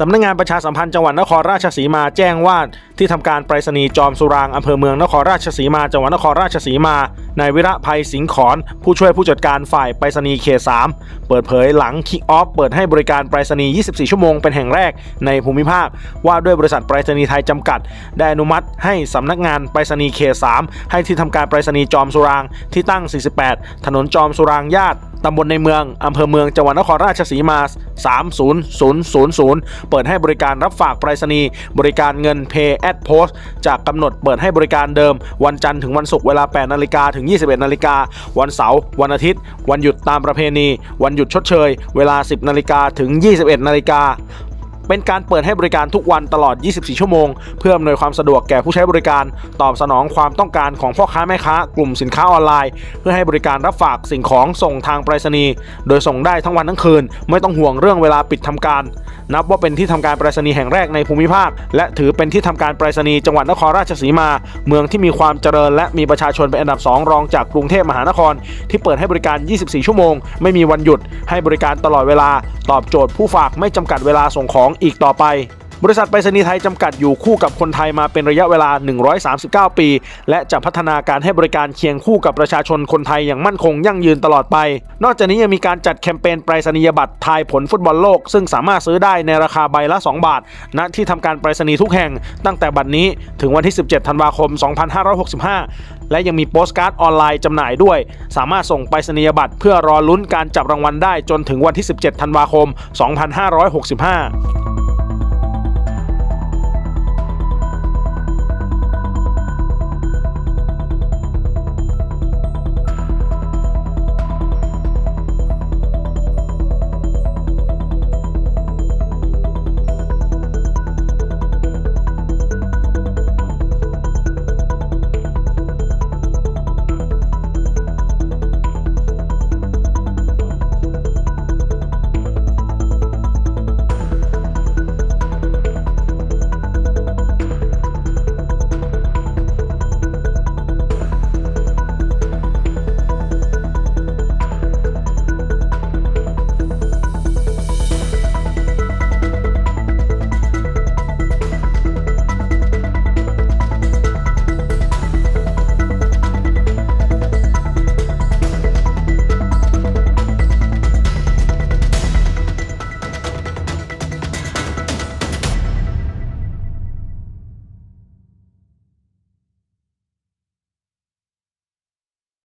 สำนักงงานประชาสัมพันธ์จังหวัดนครราชสีมาแจ้งว่า ที่ทำการไปรษณีย์จอมสุรางอำเภอเมืองนครราชสีมาจังหวัดนครราชสีมานายวิระภัยสิงห์ขอนผู้ช่วยผู้จัดการฝ่ายไปรษณีย์เขต3เปิดเผยหลังคิกออฟเปิดให้บริการไปรษณีย์ 24 ชั่วโมงเป็นแห่งแรกในภูมิภาค ว่าด้วยบริษัทไปรษณีย์ไทยจำกัด ได้อนุมัติให้สำนักงานไปรษณีย์เขต3ให้ที่ทำการไปรษณีย์จอมสุรางที่ตั้ง 48 ถนนจอมสุรางญาติ ตำบลในเมือง อำเภอเมือง จังหวัดนครราชสีมา 30000 เปิดให้บริการรับฝากไปรษณีย์ บริการเงิน Pay at Post จากกำหนดเปิดให้บริการเดิม วันจันทร์ถึงวันศุกร์เวลา 8 นาฬิกาถึง 21 นาฬิกา วันเสาร์ วันอาทิตย์ วันหยุดตามประเพณี วันหยุดชดเชย เวลา 10 นาฬิกาถึง 21 นาฬิกา เป็นการเปิดให้บริการทุกวันตลอด 24 ชั่วโมง เพื่ออำนวยความสะดวกแก่ผู้ใช้บริการ ตอบสนองความต้องการของพ่อค้าแม่ค้ากลุ่มสินค้าออนไลน์ เพื่อให้บริการรับฝากสิ่งของส่งทางไปรษณีย์โดยส่งได้ทั้งวันทั้งคืน ไม่ต้องห่วงเรื่องเวลาปิดทำการ นับว่าเป็นที่ทำการไปรษณีย์แห่งแรกในภูมิภาค และถือเป็นที่ทำการไปรษณีย์จังหวัดนครราชสีมา เมืองที่มีความเจริญ และมีประชาชนเป็นอันดับ 2 รองจากกรุงเทพมหานคร ที่เปิดให้บริการ 24 ชั่วโมง ไม่มีวันหยุด ให้บริการตลอดเวลา ตอบโจทย์ผู้ฝากไม่จำกัดเวลาส่งของอีกต่อไป บริษัทไปรษณีย์ไทยจำกัดอยู่คู่กับคนไทยมาเป็นระยะเวลา 139 ปี และจะพัฒนาการให้บริการเคียงคู่กับประชาชนคนไทยอย่างมั่นคงยั่งยืนตลอดไป นอกจากนี้ยังมีการจัดแคมเปญไปรษณียบัตรทายผลฟุตบอลโลก ซึ่งสามารถซื้อได้ในราคาใบละ 2 บาท ณ ที่ทำการไปรษณีย์ทุกแห่ง ตั้งแต่บัดนี้ถึงวันที่ 17 ธันวาคม 2565 และยังมีโปสการ์ดออนไลน์จำหน่ายด้วย สามารถส่งไปรษณียบัตรเพื่อรอลุ้นการจับรางวัลได้จนถึงวันที่ 17 ธันวาคม 2565